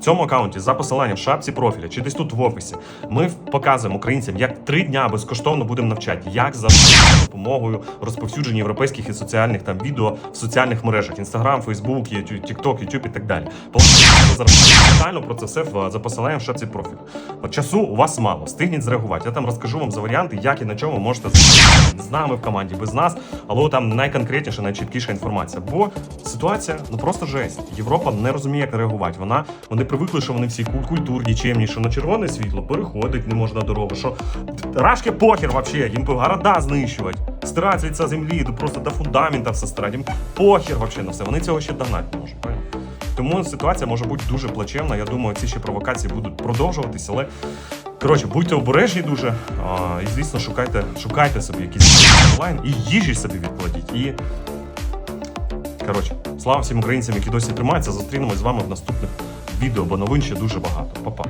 цьому аккаунті за посиланням в шапці профіля чи десь тут в описі ми показуємо українцям, як три дня безкоштовно будемо навчати, як за допомогою розповсюдження європейських і соціальних там відео в соціальних мережах: Інстаграм, Фейсбук, Тікток, Ютуб і так далі. Детально про це все за посиланням в шапці профілю. Часу у вас мало, встигніть зреагувати. Я там розкажу вам за варіанти, як і на чому можете з нами в команді, без нас, але там найконкретніша, найчіткіша інформація. Бо ситуація ну просто жесть. Європа не розуміє, як реагувати. Вона вони привикли, що вони всі культурні, чемні, що на червоне світло переходить не можна дорогу. Що рашки похер вообще, їм города знищувати, стирати лиця землі, просто до фундамента все стирати. Їм похер вообще на все. Вони цього ще догнати можуть. Тому ситуація може бути дуже плачевна. Я думаю, ці ще провокації будуть продовжуватися, але коротше, будьте обережні дуже. А, і звісно, шукайте, шукайте собі якісь онлайн і їжі собі відкладіть. І коротше, слава всім українцям, які досі тримаються. Зустрінемось з вами в наступних відео, бо новин ще дуже багато. Па-па.